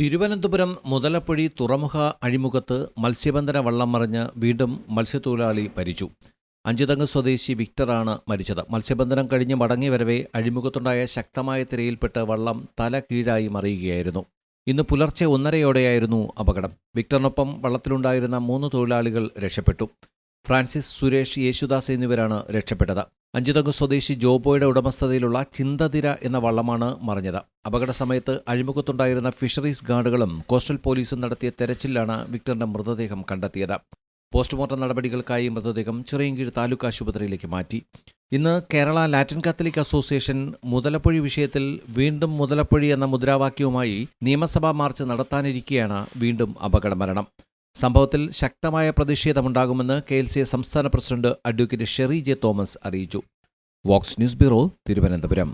തിരുവനന്തപുരം മുതലപ്പൊഴി തുറമുഖ അഴിമുഖത്ത് മത്സ്യബന്ധന വള്ളം മറിഞ്ഞ് വീണ്ടും മത്സ്യത്തൊഴിലാളി മരിച്ചു. അഞ്ചുതങ്ങ് സ്വദേശി വിക്ടറാണ് മരിച്ചത്. മത്സ്യബന്ധനം കഴിഞ്ഞ് മടങ്ങി വരവേ അഴിമുഖത്തുണ്ടായ ശക്തമായ തിരയിൽപ്പെട്ട് വള്ളം തല കീഴായി മറിയുകയായിരുന്നു. ഇന്ന് പുലർച്ചെ ഒന്നരയോടെയായിരുന്നു അപകടം. വിക്ടറിനൊപ്പം വള്ളത്തിലുണ്ടായിരുന്ന മൂന്ന് തൊഴിലാളികൾ രക്ഷപ്പെട്ടു. ഫ്രാൻസിസ് സുരേഷ് യേശുദാസ് എന്നിവരാണ് രക്ഷപ്പെട്ടത്. അഞ്ചുതങ്ങ് സ്വദേശി ജോബോയുടെ ഉടമസ്ഥതയിലുള്ള ചിന്തതിര എന്ന വള്ളമാണ് മറിഞ്ഞത്. അപകട സമയത്ത് അഴിമുഖത്തുണ്ടായിരുന്ന ഫിഷറീസ് ഗാർഡുകളും കോസ്റ്റൽ പോലീസും നടത്തിയ തെരച്ചിലാണ് വിക്ടറിന്റെ മൃതദേഹം കണ്ടെത്തിയത്. പോസ്റ്റ്മോർട്ടം നടപടികൾക്കായി മൃതദേഹം ചിറയൻകീഴ് താലൂക്ക് ആശുപത്രിയിലേക്ക് മാറ്റി. ഇന്ന് Kerala Latin Catholic Association Muthalapozhi വിഷയത്തിൽ വീണ്ടും മുതലപ്പൊഴി എന്ന മുദ്രാവാക്യവുമായി നിയമസഭാ മാർച്ച് നടത്താനിരിക്കെയാണ് വീണ്ടും അപകടമരണം സംഭവത്തിൽ ശക്തമായ പ്രതിഷേധമുണ്ടാകുമെന്ന് കെ എൽ സി സംസ്ഥാന president advocate Sherry J Thomas അറിയിച്ചു. Vox news bureau Thiruvananthapuram.